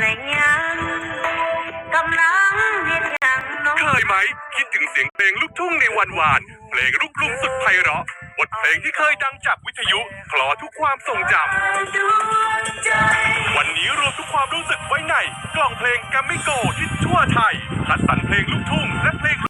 และยังกำลังเฮ็ดหยังน้องเคยไหมคิดถึงเสียงเพลงลูกทุ่งในวันวานเพลงลูกลุ่งสุดไพเราะบทเพลงที่เคยดังจากวิทยุคลอทุกความทรงจำวันนี้รวมทุกความรู้สึกไว้ใน กล่องเพลงกัมมิโกที่ทั่วไทยคัดสรรเพลงลูกทุ่งและเพลง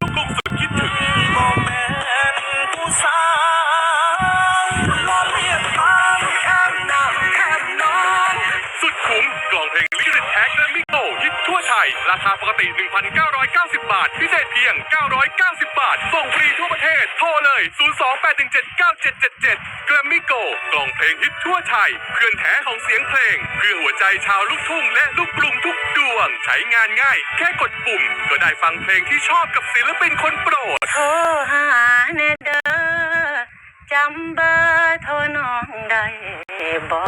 ราคาปกติ 1,990 บาท พิเศษเพียง 990 บาท ส่งฟรีทั่วประเทศ โทรเลย 028179777กรัมมิโกกล่องเพลงฮิตทั่วไทย เพื่อนแท้ของเสียงเพลง เพื่อหัวใจชาวลูกทุ่งและลูกกรุงทุกดวง ใช้งานง่าย แค่กดปุ่ม ก็ได้ฟังเพลงที่ชอบกับศิลปินคนโปรด โทรหาแน่ บ่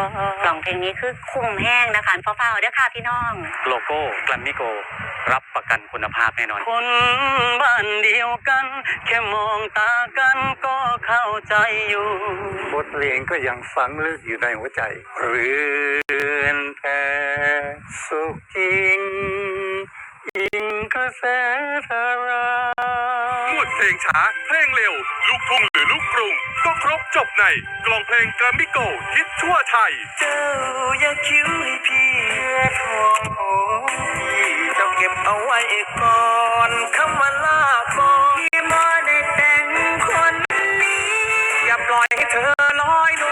กล่องเพลงนี้คือคุ้มแห้งนะคะเฝ้าๆเด้อค่ะพี่น้อง โลโก้แกรมมิโก รับประกันคุณภาพแน่นอน คนบ้านเดียวกัน แค่มองตากันก็เข้าใจอยู่ บทเพลงก็ยังฝังลึกอยู่ในหัวใจ เรือนแพสุขจริงอิงกระแสธาราหมวดเพลงช้าเพลงเร็ว ลูกทุ่ง จบในกล่องเพลงแกรมมิโกฮิตทั่วไทย เจ้าอย่าคิ้วให้พี่เพื่อทองโอ้ยเจ้าเก็บเอาไว้ก่อนคำว่าลาก่อนพี่บ่ได้แต่งคนนี้ อย่าปล่อยให้เธอลอยน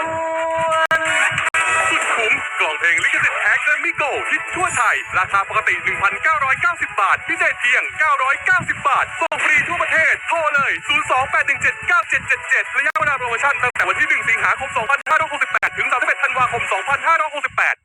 วลสุดคุ้มกล่องเพลงลิขสิทธิ์แท้แกรมมิโกฮิตทั่วไทย ราคาปกติ 1,990 บาท พิเศษเพียง 990 บาทส่งฟรีทั่วประเทศโทรเลย 7777 ระยะเวลาโปรโมชั่นตั้งแต่วันที่ 1 สิงหาคม 2568 ถึง 31 ธันวาคม 2568